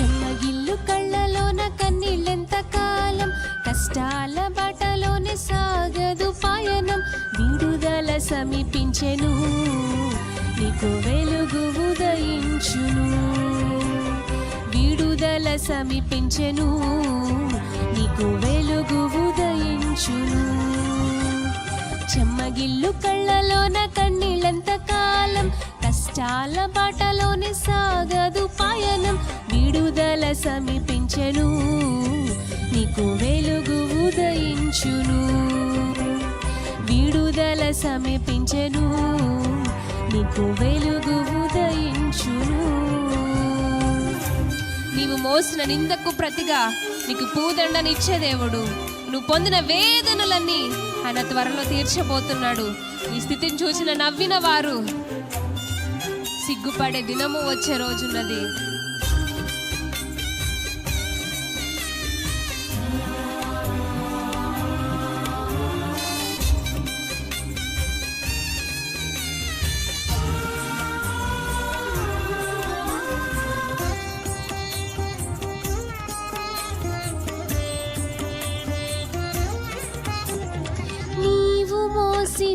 చెమ్మగిల్లు కళ్ళలోన కన్నీళ్ళెంత కాలం? కష్టాల బాటలోనే సాగదు పాయనం. విడుదల సమీపించెను నీకు వెలుగు ఉదయించును. విడుదల సమీపించెను నీకు వెలుగు ఉదయించును. చెమ్మగిల్లు కళ్ళలోన కన్నీళ్ళంత కాలం? కష్టాల బాటలోనే సా సమీపించెను నీకు వెలుగు ఉదయించును. విడుదల సమీపించెను నీకు వెలుగు ఉదయించును. నీవు మోసిన నిందకు ప్రతిగా నీకు పూదండనిచ్చే దేవుడు. నువ్వు పొందిన వేదనలన్నీ ఆయన త్వరలో తీర్చబోతున్నాడు. ఈ స్థితిని చూసిన నవ్విన వారు సిగ్గుపడే దినము వచ్చే రోజున్నది.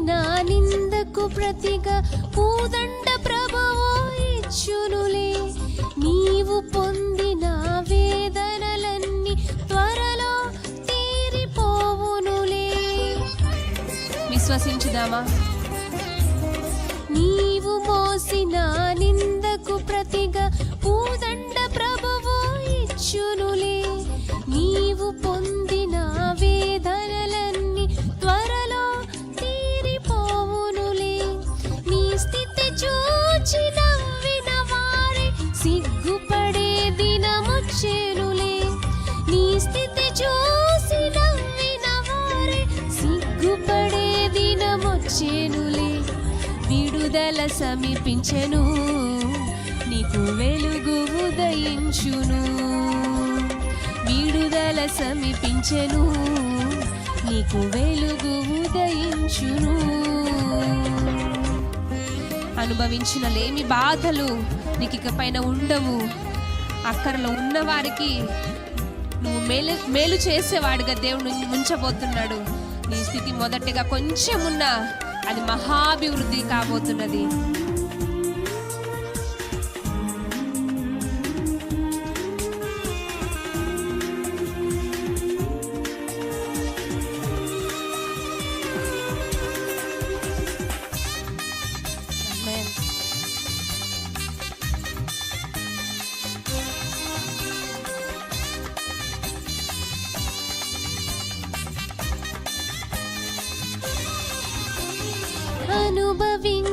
మోసిన నిందకు ప్రతిగా పూదండ ప్రభువు ఇచ్చునులే. నీవు పొందిన వేదనలన్నీ త్వరలో తీరిపోవునులే. విశ్వసించుదామా? నీవు మోసిన నిందకు సమీపించెను నీకు వెలుగు ఉదయించును. విడుదల సమీపించెను నీకు వెలుగు ఉదయించును. అనుభవించిన లేమి బాధలు నీకు ఇకపైన ఉండవు. అక్కడలో ఉన్నవారికి నువ్వు మేలు మేలు చేసేవాడుగా దేవుడు ఉంచబోతున్నాడు నీ స్థితి మొదటిగా కొంచెం ఉన్నా అది మహాభివృద్ధి కాబోతున్నది.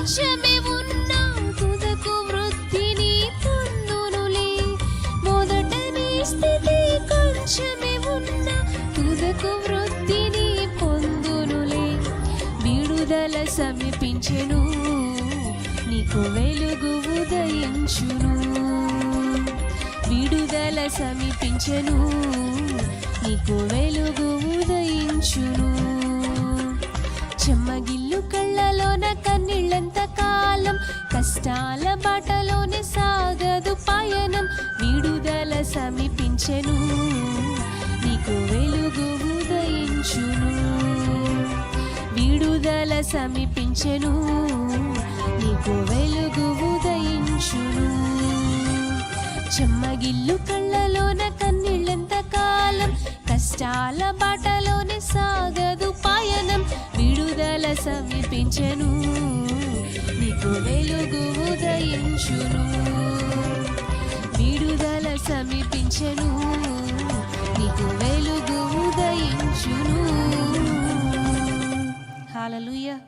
కొంచెమే ఉన్నా తుదకు వృద్ధిని పొందునులే. మొదట నీ స్థితి కొంచెమే ఉన్నా తుదకు వృద్ధిని పొందునులే. విడుదల సమీపించెను నీకు వెలుగు ఉదయించును. విడుదల సమీపించెను నీకు వెలుగు ఉదయించును. చెమ్మగిల్లు కళ్ళలోన కన్నీళ్ళంత కాలం? కష్టాల బాటలోనే సాగదు పాయనం. విడుదల సమీపించెను. నీకు వెలుగు ఉదయించును. విడుదల సమీపించెను. నీకు వెలుగు ఉదయించును. చెమ్మగిల్లు కళ్ళలోన కన్నీళ్ళంత కాలం? కష్టాల బాటలోనే సాగదు పాయనం. విడుదల సమీపించెను. సమీపించును విడుదల సమీపించను. నీకు వెలుగు ఉదయించును. హాలలుయ్యా